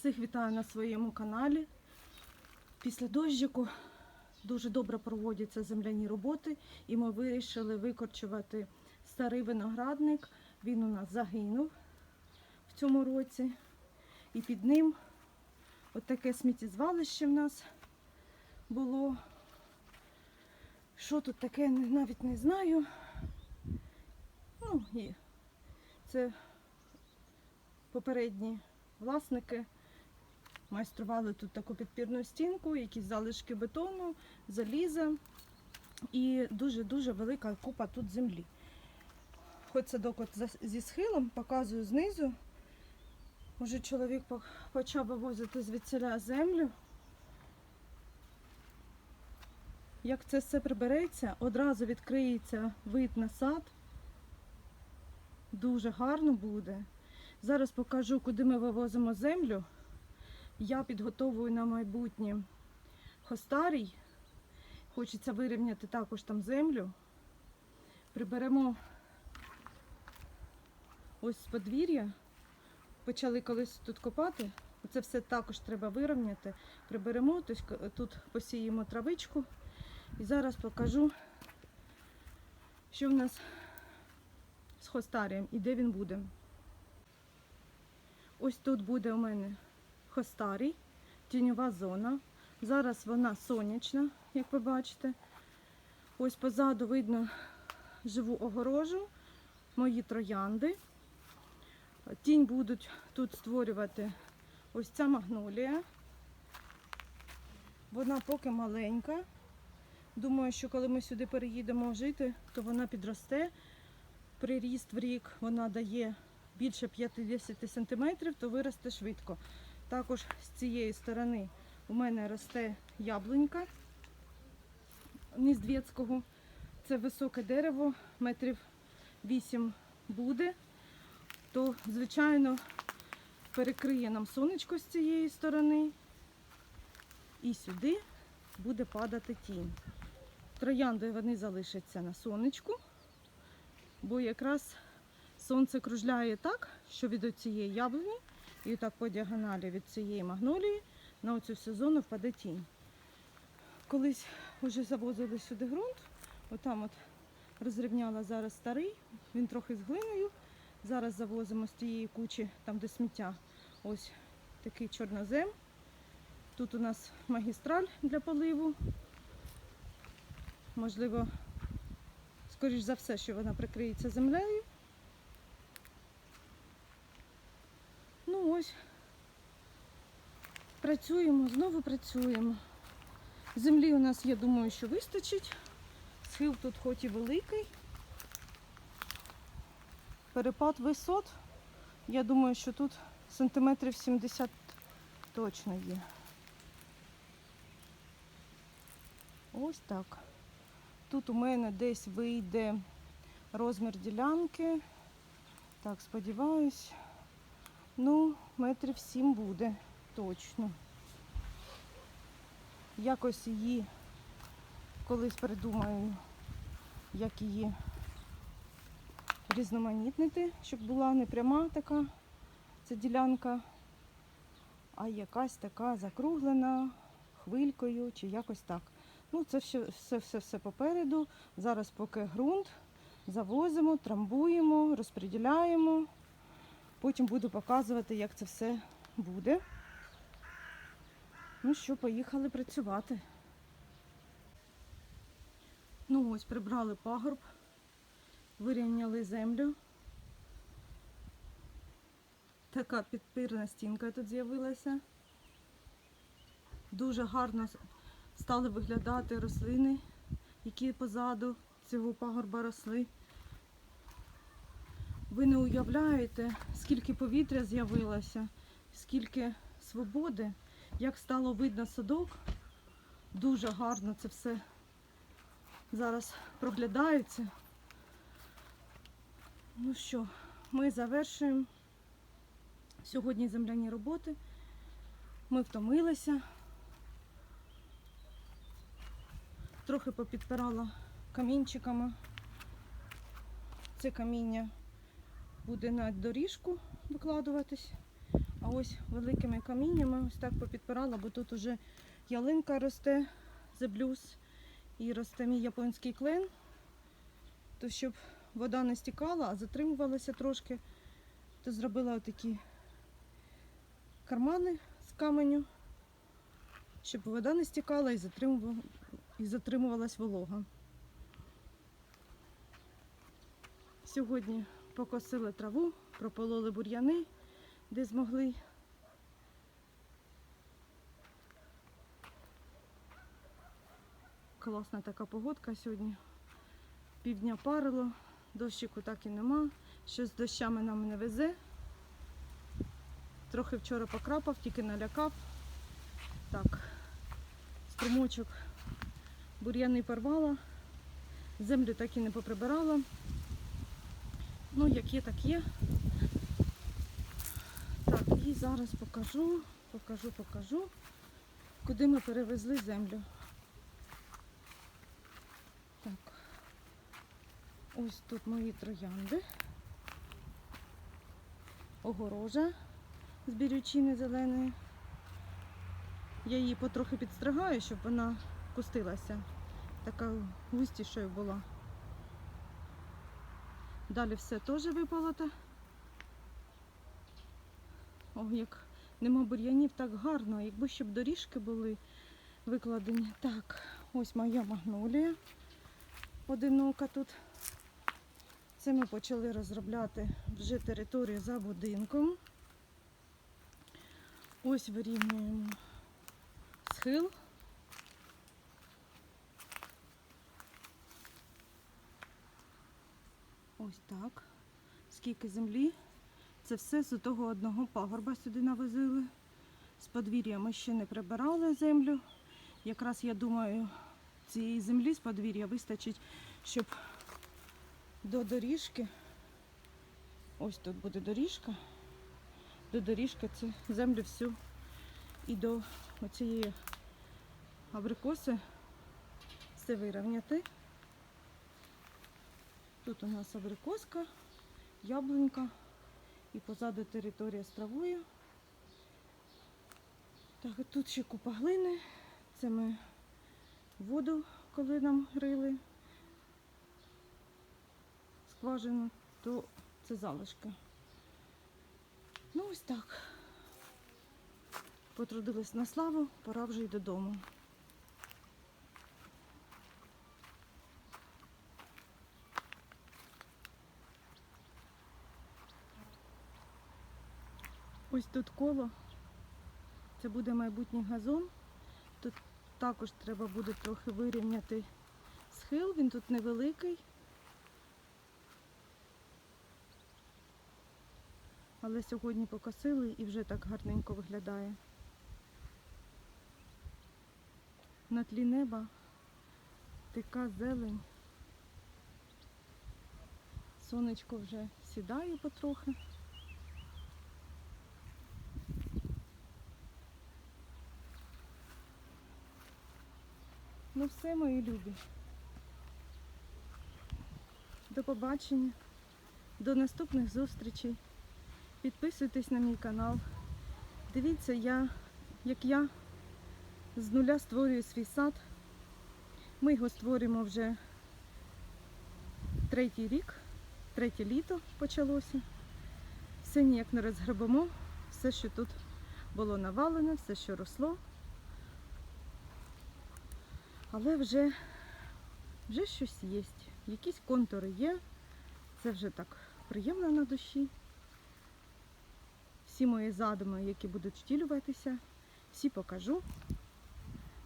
Всіх вітаю на своєму каналі. Після дощику дуже добре проводяться земляні роботи, і ми вирішили викорчувати старий виноградник. Він у нас загинув в цьому році. І під ним от таке сміттєзвалище в нас було. Що тут таке, навіть не знаю. Ну, і це попередні власники майстрували тут таку підпірну стінку, якісь залишки бетону, заліза і дуже-дуже велика купа тут землі. Хоч садок от зі схилом, показую знизу. Уже чоловік почав вивозити звідсіля землю. Як це все прибереться, одразу відкриється вид на сад. Дуже гарно буде. Зараз покажу, куди ми вивозимо землю. Я підготовую на майбутнє хостарій. Хочеться вирівняти також там землю. Приберемо ось з подвір'я. Почали колись тут копати. Це все також треба вирівняти. Приберемо, тут посіємо травичку. І зараз покажу, що в нас з хостарієм і де він буде. Ось тут буде у мене хостарій, тіньова зона. Зараз вона сонячна, як ви бачите. Ось позаду видно живу огорожу, мої троянди. Тінь будуть тут створювати ось ця магнолія. Вона поки маленька. Думаю, що коли ми сюди переїдемо жити, то вона підросте. Приріст в рік вона дає більше 50 см, то виросте швидко. Також з цієї сторони у мене росте яблунька Ніздвєцького. Це високе дерево, метрів 8 буде. То, звичайно, перекриє нам сонечко з цієї сторони. І сюди буде падати тінь. Троянди вони залишаться на сонечку, бо якраз сонце кружляє так, що від цієї яблуні і так по діагоналі від цієї магнолії на оцю всю зону впаде тінь. Колись вже завозили сюди ґрунт, отам от розрівняла зараз старий, він трохи з глиною. Зараз завозимо з тієї кучі, там де сміття, ось такий чорнозем. Тут у нас магістраль для поливу. Можливо, скоріш за все, що вона прикриється землею. Ну ось, працюємо, знову працюємо. Землі у нас, я думаю, що вистачить. Схил тут хоч і великий. Перепад висот. Я думаю, що тут сантиметрів 70 точно є. Ось так. Тут у мене десь вийде розмір ділянки. Так, сподіваюсь. Ну, метрів сім буде точно. Якось її колись придумаю, як її різноманітнити, щоб була не пряма така ця ділянка, а якась така закруглена хвилькою чи якось так. Ну, це все, все, все, все попереду. Зараз поки ґрунт завозимо, трамбуємо, розподіляємо. Потім буду показувати, як це все буде. Ну що, поїхали працювати. Ну ось прибрали пагорб, вирівняли землю. Така підпірна стінка тут з'явилася. Дуже гарно стали виглядати рослини, які позаду цього пагорба росли. Ви не уявляєте, скільки повітря з'явилося, скільки свободи, як стало видно садок. Дуже гарно це все зараз проглядається. Ну що, ми завершуємо сьогодні земляні роботи. Ми втомилися. Трохи попідпирала камінчиками. Це каміння буде на доріжку викладуватись, а ось великими каміннями ось так попідпирала, бо тут уже ялинка росте, зеблюз, і росте мій японський клен. То щоб вода не стікала, а затримувалася трошки, то зробила отакі кармани з каменю, щоб вода не стікала і затримувала, і затримувалась волога. Сьогодні покосили траву, пропололи бур'яни, де змогли. Класна така погодка сьогодні. Півдня парило, дощику так і нема. Щось з дощами нам не везе. Трохи вчора покрапав, тільки налякав. Так, струмочок бур'яни порвала, землю так і не поприбирала. Ну, як є, так є. Так, і зараз покажу, покажу, покажу, куди ми перевезли землю. Так. Ось тут мої троянди. Огорожа з бірючини зеленої. Я її потрохи підстригаю, щоб вона пустилася. Така густішою була. Далі все теж випалоте. О, як нема бур'янів, так гарно. Якби щоб доріжки були викладені. Так, ось моя магнолія. Одинока тут. Це ми почали розробляти вже територію за будинком. Ось вирівнюємо схил. Ось так. Скільки землі. Це все з того одного пагорба сюди навозили. З подвір'я ми ще не прибирали землю. Якраз я думаю, цієї землі з подвір'я вистачить, щоб до доріжки. Ось тут буде доріжка. До доріжки це землю всю і до оцієї абрикоси все вирівняти. Тут у нас абрикоска, яблунька і позаду територія з травою. Так, тут ще купа глини. Це ми воду, коли нам рили скважину, то це залишки. Ну ось так. Потрудились на славу, пора вже й додому. Ось тут коло. Це буде майбутній газон. Тут також треба буде трохи вирівняти схил, він тут невеликий. Але сьогодні покосили і вже так гарненько виглядає. На тлі неба така зелень. Сонечко вже сідає потрохи. Ну все, мої любі. До побачення, до наступних зустрічей. Підписуйтесь на мій канал. Дивіться, я, як я з нуля створюю свій сад. Ми його створюємо вже третій рік, третє літо почалося. Все ніяк не розгребемо, все, що тут було навалене, все, що росло. Але вже, вже щось є. Якісь контури є. Це вже так приємно на душі. Всі мої задуми, які будуть втілюватися, всі покажу.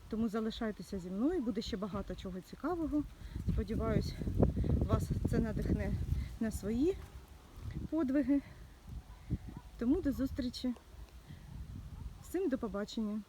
Тому залишайтеся зі мною, буде ще багато чого цікавого. Сподіваюсь, вас це надихне на свої подвиги. Тому до зустрічі. Всім до побачення.